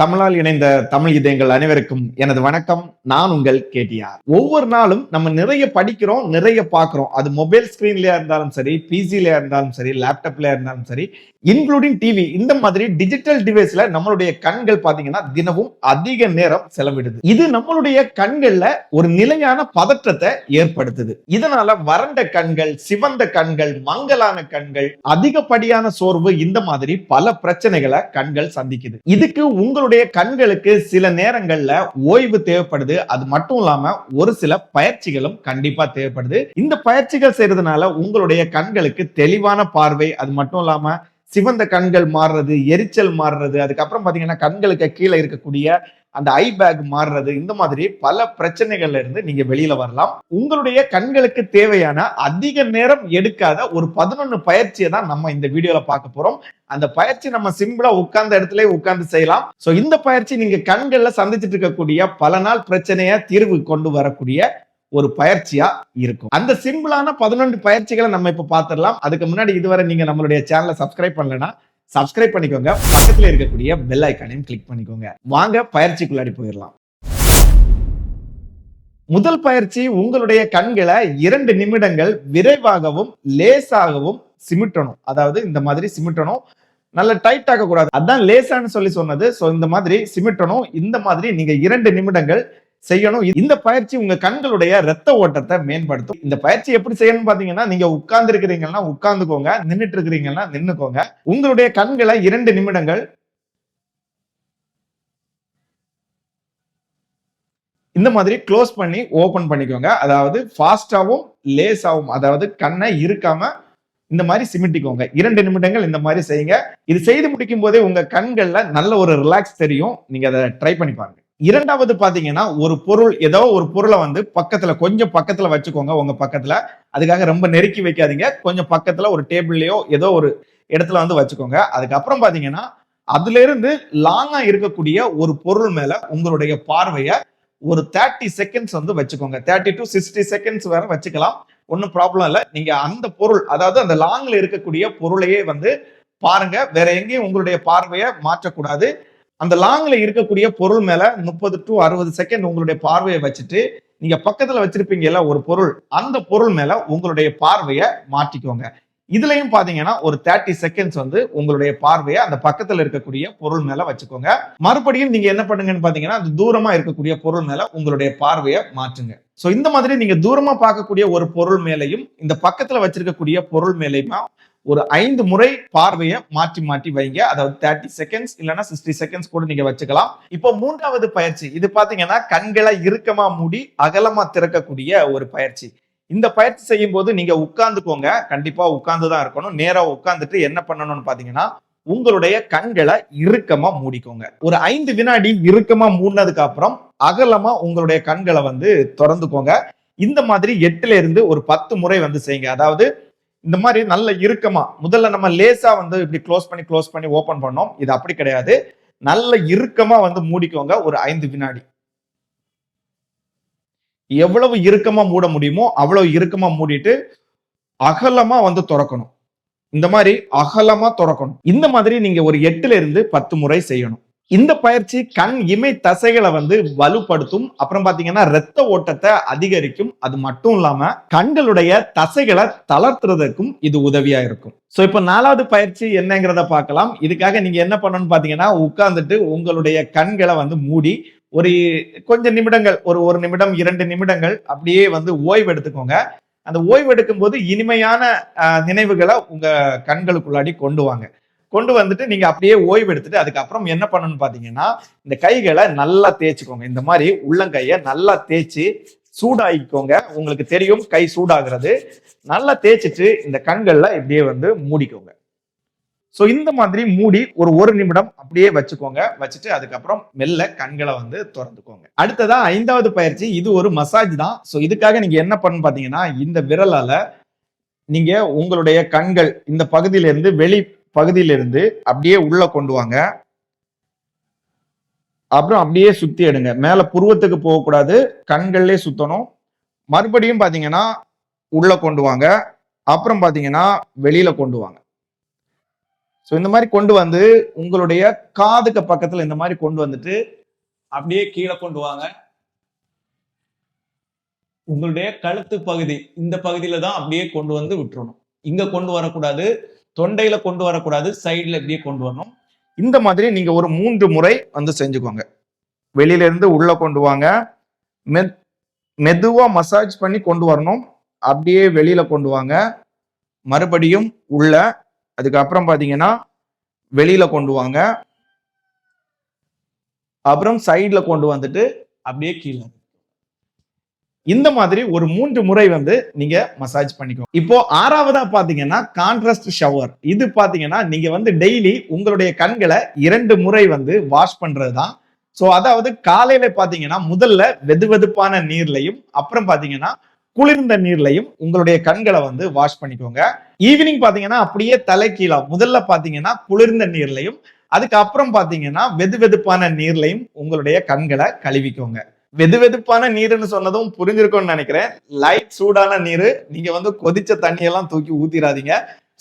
தமிழால் இணைந்த தமிழ் இதயங்கள் அனைவருக்கும் எனது வணக்கம். நான் உங்கள் கேடிஆர். ஒவ்வொரு நாளும் நம்ம நிறைய படிக்கிறோம் நிறைய பார்க்குறோம். அது மொபைல் ஸ்கிரீன்லயா இருந்தாலும் சரி பிசிலயா இருந்தாலும் சரி லேப்டாப்லயா இருந்தாலும் சரி இன்க்ளூடிங் டிவி இந்த மாதிரி டிஜிட்டல் டிவைஸ்ல நம்மளுடைய கண்கள் பாத்தீங்கன்னா தினமும் அதிக நேரம் செலவிடுது. இது நம்மளுடைய கண்கள்ல ஒரு நிலையான பதற்றத்தை ஏற்படுத்துது. இதனால வறண்ட கண்கள் சிவந்த கண்கள் மங்கலான கண்கள் அதிகப்படியான சோர்வு இந்த மாதிரி பல பிரச்சனைகளை கண்கள் சந்திக்குது. இதுக்கு உங்களுடைய கண்களுக்கு சில நேரங்கள்ல ஓய்வு தேவைப்படுது. அது மட்டும் இல்லாம ஒரு சில பயிற்சிகளும் கண்டிப்பா தேவைப்படுது. இந்த பயிற்சிகள் செய்யறதுனால உங்களுடைய கண்களுக்கு தெளிவான பார்வை அது மட்டும் இல்லாம சிவந்த கண்கள் மாறுறது எரிச்சல் மாறுறது அதுக்கப்புறம் பார்த்தீங்கன்னா கண்களுக்கு கீழே இருக்கக்கூடிய அந்த ஐ பேக் மாறுறது இந்த மாதிரி பல பிரச்சனைகள்ல இருந்து நீங்க வெளியில வரலாம். உங்களுடைய கண்களுக்கு தேவையான அதிக நேரம் எடுக்காத ஒரு பதினொன்னு பயிற்சியை தான் நம்ம இந்த வீடியோல பார்க்க போறோம். அந்த பயிற்சி நம்ம சிம்பிளா உட்கார்ந்த இடத்துல உட்கார்ந்து செய்யலாம். சோ இந்த பயிற்சி நீங்க கண்கள்ல சந்திச்சிட்டு இருக்கக்கூடிய பல நாள் பிரச்சனைய தீர்வு கொண்டு வரக்கூடிய ஒரு பயிற்சியா இருக்கும். அந்த சிம்பிளான பதினொன்று பயிற்சிகளை நம்ம இப்ப பார்த்துடலாம் அதுக்கு முன்னாடி இதுவரை நீங்க நம்மளுடைய சேனலை சப்ஸ்கிரைப் பண்ணலன்னா சப்ஸ்கிரைப் பண்ணிக்கோங்க. பக்கத்துல இருக்கக்கூடிய பெல் ஐக்கானையும் கிளிக் பண்ணிக்கோங்க. வாங்க பயிற்சிக்குள்ளாடி போயிடலாம். முதல் பயிற்சி உங்களுடைய கண்களை இரண்டு நிமிடங்கள் விரைவாகவும் லேசாகவும் சிமிட்டணும். அதாவது இந்த மாதிரி சிமிட்டணும். நல்ல டைட் ஆக கூடாது அதான் லேசான்னு சொல்லி சொன்னது. ஸோ இந்த மாதிரி சிமிட்டணும். இந்த மாதிரி நீங்க இரண்டு நிமிடங்கள் செய்யணும். இந்த பயிற்சி உங்க கண்களுடைய ரத்த ஓட்டத்தை மேம்படுத்தும். இந்த பயிற்சி எப்படி செய்யணும் பாத்தீங்கன்னா நீங்க உட்கார்ந்து இருக்கிறீங்கன்னா உட்கார்ந்துக்கோங்க. நின்றுட்டு இருக்கிறீங்கன்னா நின்னுக்கோங்க. உங்களுடைய கண்களை இரண்டு நிமிடங்கள் இந்த மாதிரி க்ளோஸ் பண்ணி ஓபன் பண்ணிக்கோங்க. அதாவது ஃபாஸ்டாகவும் லேஸாகவும் அதாவது கண்ணை இருக்காம இந்த மாதிரி சிமிட்டிக்கோங்க. இரண்டு நிமிடங்கள் இந்த மாதிரி செய்யுங்க. இது செய்து முடிக்கும் போதே உங்க கண்கள்ல நல்ல ஒரு ரிலாக்ஸ் தெரியும். நீங்க அதை ட்ரை பண்ணி பாருங்க. இரண்டாவது பாத்தீங்கன்னா ஒரு பொருள் ஏதோ ஒரு பொருளை வந்து பக்கத்துல கொஞ்சம் பக்கத்துல வச்சுக்கோங்க உங்க பக்கத்துல. அதுக்காக ரொம்ப நெருக்கி வைக்காதீங்க. கொஞ்சம் பக்கத்துல ஒரு டேபிள்லயோ ஏதோ ஒரு இடத்துல வந்து வச்சுக்கோங்க. அதுக்கப்புறம் பாத்தீங்கன்னா அதுல இருந்து லாங்கா இருக்கக்கூடிய ஒரு பொருள் மேல உங்களுடைய பார்வைய ஒரு தேர்ட்டி செகண்ட்ஸ் வந்து வச்சுக்கோங்க. தேர்ட்டி டு சிக்ஸ்டி செகண்ட்ஸ் வரை வச்சுக்கலாம். ஒன்றும் ப்ராப்ளம் இல்லை. நீங்க அந்த பொருள் அதாவது அந்த லாங்ல இருக்கக்கூடிய பொருளையே வந்து பாருங்க. வேற எங்கேயும் உங்களுடைய பார்வையை மாற்றக்கூடாது. அந்த லாங்ல இருக்கக்கூடிய பொருள் மேல முப்பது டு அறுபது செகண்ட் உங்களுடைய பார்வையை வச்சுட்டு நீங்க பக்கத்துல வச்சிருப்பீங்கல்ல ஒரு பொருள் அந்த பொருள் மேல உங்களுடைய பார்வையை மாற்றிக்கோங்க. இதுலயும் பாத்தீங்கன்னா ஒரு தேர்ட்டி செகண்ட்ஸ் வந்து உங்களுடைய பார்வையை அந்த பக்கத்துல இருக்கக்கூடிய பொருள் மேல வச்சுக்கோங்க. மறுபடியும் நீங்க என்ன பண்ணுங்கன்னு பாத்தீங்கன்னா அந்த தூரமா இருக்கக்கூடிய பொருள் மேல உங்களுடைய பார்வையை மாற்றுங்க. ஸோ இந்த மாதிரி நீங்க தூரமா பார்க்கக்கூடிய ஒரு பொருள் மேலையும் இந்த பக்கத்துல வச்சிருக்கக்கூடிய பொருள் மேலையுமா ஒரு ஐந்து முறை பார்வையை மாற்றி மாற்றி வைங்க. அதாவது தேர்ட்டி செகண்ட்ஸ் இல்லைன்னா சிக்ஸ்டி செகண்ட்ஸ் கூட நீங்க வச்சுக்கலாம். இப்போ மூன்றாவது பயிற்சி. இது பாத்தீங்கன்னா கண்களை இறுக்கமா மூடி அகலமா திறக்கக்கூடிய ஒரு பயிற்சி. இந்த பயிற்சி செய்யும் போது நீங்க உட்கார்ந்துக்கோங்க. கண்டிப்பா உட்கார்ந்து தான் இருக்கணும். நேரா உட்கார்ந்துட்டு என்ன பண்ணணும்னு பாத்தீங்கன்னா உங்களுடைய கண்களை இறுக்கமா மூடிக்கோங்க. ஒரு ஐந்து வினாடி இறுக்கமா மூடினதுக்கு அப்புறம் அகலமா உங்களுடைய கண்களை வந்து திறந்துக்கோங்க. இந்த மாதிரி எட்டுல இருந்து ஒரு பத்து முறை வந்து செய்யுங்க. அதாவது இந்த மாதிரி நல்ல இறுக்கமா முதல்ல நம்ம லேசா வந்து இப்படி க்ளோஸ் பண்ணி க்ளோஸ் பண்ணி ஓபன் பண்ணோம். இது அப்படி கிடையாது. நல்ல இறுக்கமா வந்து மூடிக்கோங்க ஒரு ஐந்து வினாடி. எவ்வளவு இறுக்கமா மூட முடியுமோ அவ்வளவு இறுக்கமா மூடிட்டு அகலமா வந்து திறக்கணும். இந்த மாதிரி அகலமா திறக்கணும். இந்த மாதிரி நீங்க ஒரு எட்டுல இருந்து பத்து முறை செய்யணும். இந்த பயிற்சி கண் இமை தசைகளை வந்து வலுப்படுத்தும். அப்புறம் பாத்தீங்கன்னா ரத்த ஓட்டத்தை அதிகரிக்கும். அது மட்டும் இல்லாம கண்களுடைய தசைகளை தளர்த்துறதுக்கும் இது உதவியா இருக்கும். சோ இப்ப நாலாவது பயிற்சி என்னங்கிறத பார்க்கலாம். இதுக்காக நீங்க என்ன பண்ணணும்னு பாத்தீங்கன்னா உட்கார்ந்துட்டு உங்களுடைய கண்களை வந்து மூடி ஒரு கொஞ்சம் நிமிடங்கள் ஒரு ஒரு நிமிடம் இரண்டு நிமிடங்கள் அப்படியே வந்து ஓய்வு எடுத்துக்கோங்க. அந்த ஓய்வு எடுக்கும் போது இனிமையான நினைவுகளை உங்க கண்களுக்குள்ளாடி கொண்டு வாங்க. கொண்டு வந்துட்டு நீங்க அப்படியே ஓய்வு எடுத்துட்டு அதுக்கப்புறம் என்ன பண்ணணும்னு பாத்தீங்கன்னா இந்த கைகளை நல்லா தேய்ச்சிக்கோங்க. இந்த மாதிரி உள்ளங்கையை நல்லா தேய்ச்சி சூடாக்கிக்கோங்க. உங்களுக்கு தெரியும் கை சூடாகிறது. நல்லா தேய்ச்சிட்டு இந்த கண்கள்ல இப்படியே வந்து மூடிக்கோங்க. ஸோ இந்த மாதிரி மூடி ஒரு ஒரு நிமிடம் அப்படியே வச்சுக்கோங்க. வச்சுட்டு அதுக்கப்புறம் மெல்ல கண்களை வந்து திறந்துக்கோங்க. அடுத்ததா ஐந்தாவது பயிற்சி இது ஒரு மசாஜ் தான். ஸோ இதுக்காக நீங்க என்ன பண்ணு பாத்தீங்கன்னா இந்த விரலால நீங்க உங்களுடைய கண்கள் இந்த பகுதியிலேருந்து வெளி பகுதியிலிருந்து அப்படியே உள்ள கொண்டு வாங்க. அப்புறம் அப்படியே சுத்தி எடுங்க. மேல புருவத்துக்கு போகக்கூடாது. கண்கள்லே சுத்தணும். மறுபடியும் பாத்தீங்கன்னா உள்ள கொண்டு வாங்க. அப்புறம் பாத்தீங்கன்னா வெளியில கொண்டு வாங்க. ஸோ இந்த மாதிரி கொண்டு வந்து உங்களுடைய காதுக்கு பக்கத்துல இந்த மாதிரி கொண்டு வந்துட்டு அப்படியே கீழே கொண்டு வாங்க. உங்களுடைய கழுத்து பகுதி இந்த பகுதியில தான் அப்படியே கொண்டு வந்து விட்டுறணும். இங்க கொண்டு வரக்கூடாது. தொண்டையில கொண்டு வரக்கூடாது சைடுல இப்படியே கொண்டு வரணும். இந்த மாதிரி நீங்க ஒரு மூன்று முறை வந்து செஞ்சுக்கோங்க. வெளியில இருந்து உள்ள கொண்டு வாங்க. மெத் மெதுவா மசாஜ் பண்ணி கொண்டு வரணும். அப்படியே வெளியில கொண்டு வாங்க. மறுபடியும் உள்ள அதுக்கப்புறம் பாத்தீங்கன்னா வெளியில கொண்டு வாங்க. அப்புறம் சைடுல கொண்டு வந்துட்டு அப்படியே கீழே. இந்த மாதிரி ஒரு மூன்று முறை வந்து நீங்க மசாஜ் பண்ணிக்கோங்க. இப்போ ஆறாவதா பாத்தீங்கன்னா கான்ட்ராஸ்ட் ஷவர் இது பாத்தீங்கன்னா நீங்க வந்து டெய்லி உங்களுடைய கண்களை இரண்டு முறை வந்து வாஷ் பண்றது தான் ஸோ அதாவது காலையில பாத்தீங்கன்னா முதல்ல வெதுவெதுப்பான நீர்லையும் அப்புறம் பாத்தீங்கன்னா குளிர்ந்த நீர்லையும் உங்களுடைய கண்களை வந்து வாஷ் பண்ணிக்கோங்க. ஈவினிங் பாத்தீங்கன்னா அப்படியே தலை கீழா முதல்ல பாத்தீங்கன்னா குளிர்ந்த நீர்லையும் அதுக்கப்புறம் பாத்தீங்கன்னா வெதுவெதுப்பான நீர்லையும் உங்களுடைய கண்களை கழுவிக்கோங்க. வெதுவெதுப்பான நீர்னு சொன்னதும் புரிஞ்சிருக்கும்னு நினைக்கிறேன். லைட் சூடான நீர். நீங்க வந்து கொதிச்ச தண்ணியெல்லாம் தூக்கி ஊத்திராதீங்க.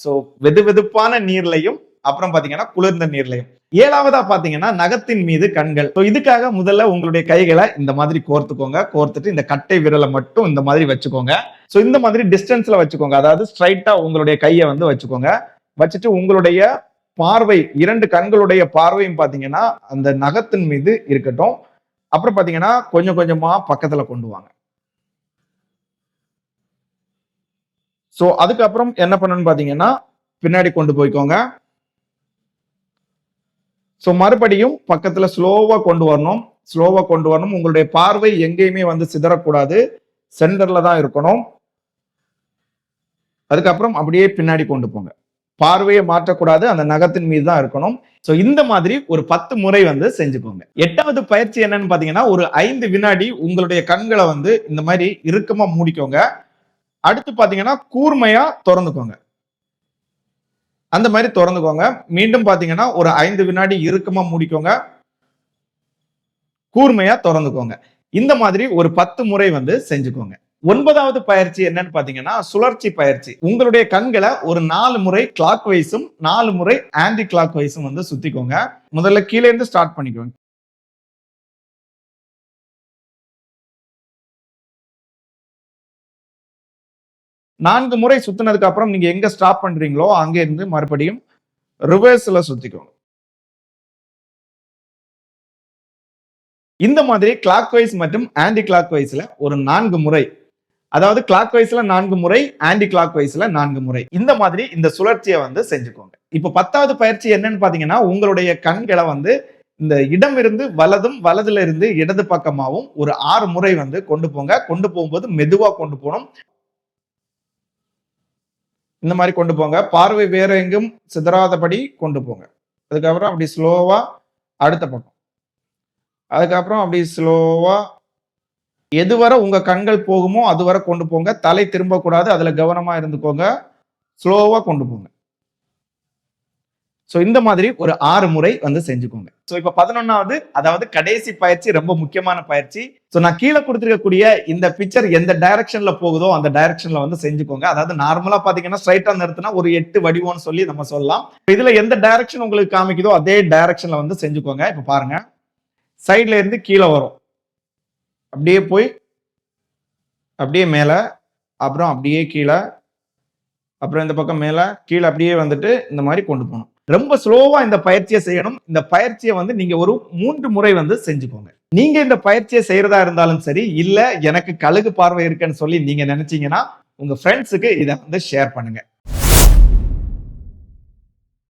ஸோ வெதுவெதுப்பான நீர்லையும் அப்புறம் பாத்தீங்கன்னா குளிர்ந்த நீர்லையும். ஏழாவதா பாத்தீங்கன்னா நகத்தின் மீது கண்கள். ஸோ இதுக்காக முதல்ல உங்களுடைய கைகளை இந்த மாதிரி கோர்த்துக்கோங்க. கோர்த்துட்டு இந்த கட்டை விரலை மட்டும் இந்த மாதிரி வச்சுக்கோங்க. ஸோ இந்த மாதிரி டிஸ்டன்ஸ்ல வச்சுக்கோங்க. அதாவது ஸ்ட்ரைட்டா உங்களுடைய கையை வந்து வச்சுக்கோங்க. வச்சுட்டு உங்களுடைய பார்வை இரண்டு கண்களுடைய பார்வையும் பாத்தீங்கன்னா அந்த நகத்தின் மீது இருக்கட்டும். அப்புறம் பார்த்தீங்கன்னா கொஞ்சம் கொஞ்சமா பக்கத்துல கொண்டு வாங்க. ஸோ அதுக்கப்புறம் என்ன பண்ணணும்னு பார்த்தீங்கன்னா பின்னாடி கொண்டு போய்க்கோங்க. ஸோ மறுபடியும் பக்கத்துல ஸ்லோவாக கொண்டு வரணும். ஸ்லோவாக கொண்டு வரணும். உங்களுடைய பார்வை எங்கேயுமே வந்து சிதறக்கூடாது. சென்டர்ல தான் இருக்கணும். அதுக்கப்புறம் அப்படியே பின்னாடி கொண்டு போங்க. பார்வையை மாற்றக்கூடாது அந்த நகத்தின் மீது தான் இருக்கணும். ஸோ இந்த மாதிரி ஒரு பத்து முறை வந்து செஞ்சுக்கோங்க. எட்டாவது பயிற்சி என்னன்னு பார்த்தீங்கன்னா ஒரு ஐந்து வினாடி உங்களுடைய கண்களை வந்து இந்த மாதிரி இறுக்கமா மூடிக்கோங்க. அடுத்து பார்த்தீங்கன்னா கூர்மையா திறந்துக்கோங்க. அந்த மாதிரி திறந்துக்கோங்க. மீண்டும் பார்த்தீங்கன்னா ஒரு ஐந்து வினாடி இறுக்கமா மூடிக்கோங்க. கூர்மையா திறந்துக்கோங்க. இந்த மாதிரி ஒரு பத்து முறை வந்து செஞ்சுக்கோங்க. ஒன்பதாவது பயிற்சி என்னன்னு பாத்தீங்கன்னா சுழற்சி பயிற்சி. உங்களுடைய கண்களை ஒரு நாலு முறை கிளாக் வைஸும் நாலு முறை ஆன்டி கிளாக் வைஸும் வந்து சுத்திக்கோங்க. முதல்ல கீழே இருந்து ஸ்டார்ட் பண்ணிக்கோங்க. நான்கு முறை சுத்தினதுக்கு அப்புறம் நீங்க எங்க ஸ்டாப் பண்றீங்களோ அங்க இருந்து மறுபடியும் ரிவர்ஸ்ல சுத்திக்கோங்க. இந்த மாதிரி கிளாக் வைஸ் மற்றும் ஆன்டி கிளாக் வைஸ்ல ஒரு நான்கு முறை அதாவது கிளாக் வைஸ்ல நான்கு முறை ஆன்டி கிளாக் வைஸ்ல நான்கு முறை. இந்த மாதிரி இந்த சுழற்சியை வந்து செஞ்சுக்கோங்க. இப்ப பத்தாவது பயிற்சி என்னன்னு பாத்தீங்கன்னா உங்களுடைய கண்களை வந்து இந்த இடம் இருந்து வலதும் வலதுல இருந்து இடது பக்கமாகவும் ஒரு ஆறு முறை வந்து கொண்டு போங்க. கொண்டு போகும்போது மெதுவா கொண்டு போகணும். இந்த மாதிரி கொண்டு போங்க. பார்வை வேற எங்கும் சிதறாதபடி கொண்டு போங்க. அதுக்கப்புறம் அப்படி ஸ்லோவா அடுத்த பக்கம். அதுக்கப்புறம் அப்படி ஸ்லோவா எதுவரை உங்க கண்கள் போகுமோ அதுவரை கொண்டு போங்க. தலை திரும்பக்கூடாது அதுல கவனமா இருந்துக்கோங்க. ஸ்லோவா கொண்டு போங்க. ஸோ இந்த மாதிரி ஒரு ஆறு முறை வந்து செஞ்சுக்கோங்க. ஸோ இப்போ பதினொன்னாவது அதாவது கடைசி பயிற்சி ரொம்ப முக்கியமான பயிற்சி. ஸோ நான் கீழே கொடுத்துருக்கக்கூடிய இந்த பிக்சர் எந்த டைரக்ஷன்ல போகுதோ அந்த டைரக்ஷன்ல வந்து செஞ்சுக்கோங்க. அதாவது நார்மலாக பார்த்தீங்கன்னா ஸ்ட்ரைட்டாக நிறுத்தினா ஒரு எட்டு வடிவம்னு சொல்லி நம்ம சொல்லலாம். இதுல எந்த டைரக்ஷன் உங்களுக்கு காமிக்குதோ அதே டைரக்ஷன்ல வந்து செஞ்சுக்கோங்க. இப்போ பாருங்க. சைட்ல இருந்து கீழே வரும். அப்படியே போய் அப்படியே மேலே அப்புறம் அப்படியே கீழே அப்புறம் இந்த பக்கம் மேலே கீழே அப்படியே வந்துட்டு இந்த மாதிரி கொண்டு போகணும். ரொம்ப ஸ்லோவாக இந்த பயிற்சியை செய்யணும். இந்த பயிற்சியை வந்து நீங்கள் ஒரு மூன்று முறை வந்து செஞ்சுக்கோங்க. நீங்கள் இந்த பயிற்சியை செய்கிறதா இருந்தாலும் சரி இல்லை எனக்கு கழுகு பார்வை இருக்குன்னு சொல்லி நீங்கள் நினச்சிங்கன்னா உங்கள் ஃப்ரெண்ட்ஸுக்கு இதை வந்து ஷேர் பண்ணுங்கள்